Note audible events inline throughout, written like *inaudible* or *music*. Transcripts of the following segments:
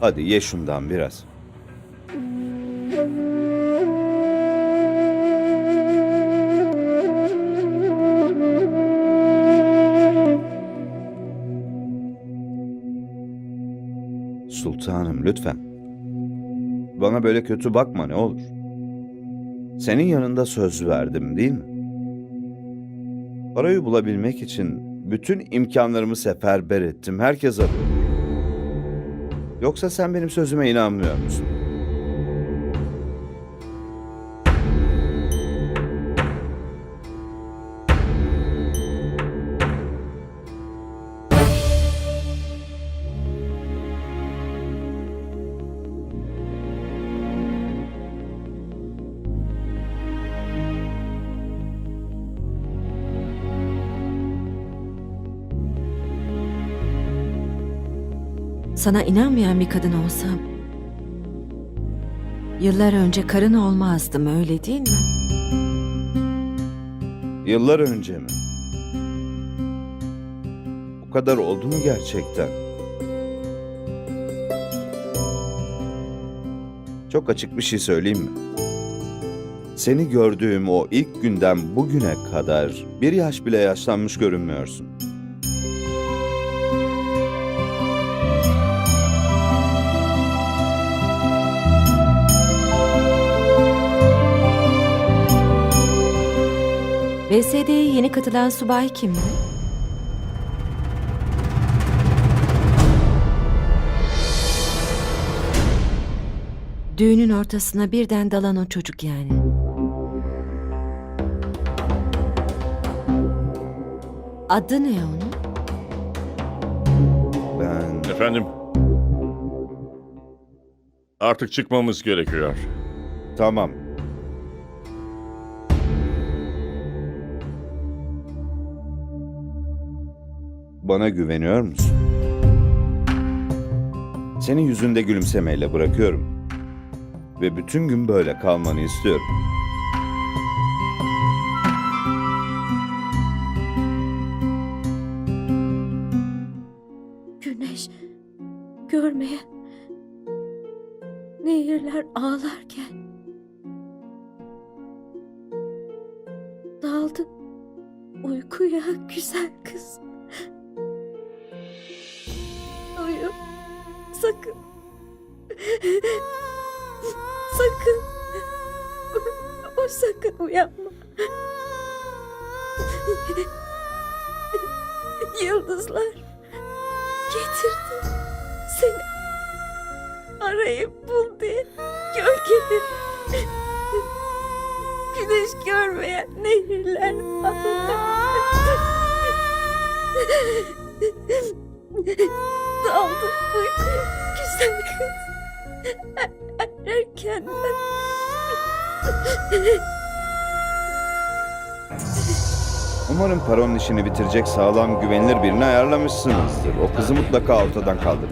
Hadi ye şundan biraz. Sultanım lütfen. Bana böyle kötü bakma ne olur. Senin yanında söz verdim değil mi? Parayı bulabilmek için bütün imkanlarımı seferber ettim. Herkes arıyor. Yoksa sen benim sözüme inanmıyor musun? Sana inanmayan bir kadın olsam yıllar önce karın olmazdım öyle değil mi? Yıllar önce mi? O kadar oldu mu gerçekten? Çok açık bir şey söyleyeyim mi? Seni gördüğüm o ilk günden bugüne kadar bir yaş bile yaşlanmış görünmüyorsun. BSD'ye yeni katılan subay kimdi? Düğünün ortasına birden dalan o çocuk yani. Adı ne onun? Ben Efendim? Artık çıkmamız gerekiyor. tamam. Bana güveniyor musun? Senin yüzünde gülümsemeyle bırakıyorum. Ve bütün gün böyle kalmanı istiyorum. Güneş görmeyen nehirler ağlarken daldı uykuya güzel kız. Sakın. Sakın. O sakın uyanma. Yıldızlar getirdi seni. Arayıp bul diye gölgeleri. Güneş görmeyen nehirler *laughs* *laughs* daldı uykuya güzel kız erkenden Umarım paronun işini bitirecek sağlam güvenilir birini ayarlamışsınızdır. O kızı mutlaka ortadan kaldırın.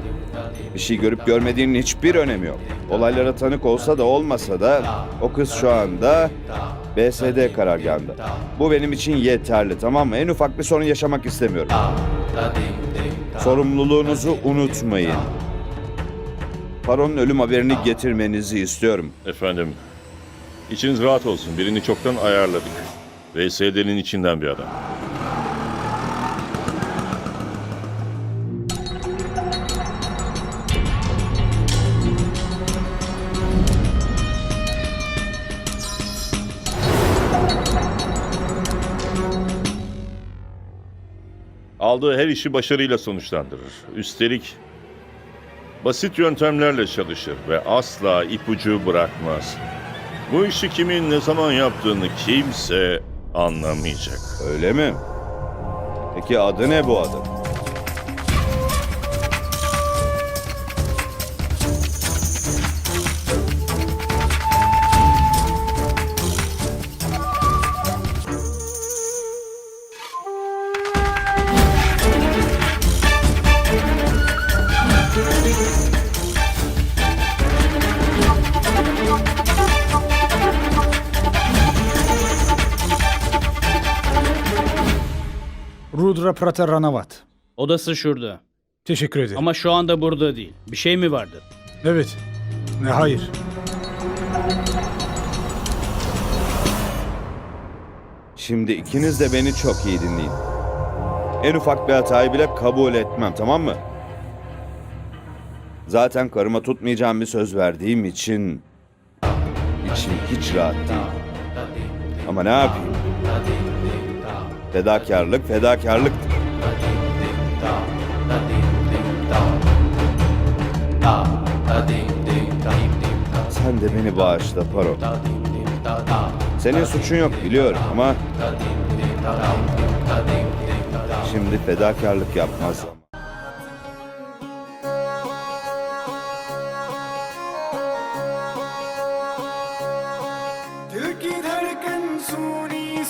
Bir şey görüp görmediğinin hiçbir önemi yok. Olaylara tanık olsa da olmasa da o kız şu anda BSD karargahında. Bu benim için yeterli tamam mı? En ufak bir sorun yaşamak istemiyorum. Sorumluluğunuzu unutmayın. Paronun ölüm haberini getirmenizi istiyorum. Efendim, içiniz rahat olsun. Birini çoktan ayarladık. VSD'nin içinden bir adam. Aldığı her işi başarıyla sonuçlandırır. Üstelik basit yöntemlerle çalışır ve asla ipucu bırakmaz. Bu işi kimin ne zaman yaptığını kimse anlamayacak. Öyle mi? Peki adı ne bu adamın? Rudra Prata Ranavat. Odası şurada. Teşekkür ederim. Ama şu anda burada değil. Bir şey mi vardı? Evet. Ne hayır. Şimdi ikiniz de beni çok iyi dinleyin. En ufak bir hatayı bile kabul etmem tamam mı? Zaten karıma tutmayacağım bir söz verdiğim için içim hiç rahat değil. Ama ne yapayım? Fedakarlık fedakarlıktır. Sen de beni bağışla Paro. Senin suçun yok biliyorum ama şimdi fedakarlık yapmazsam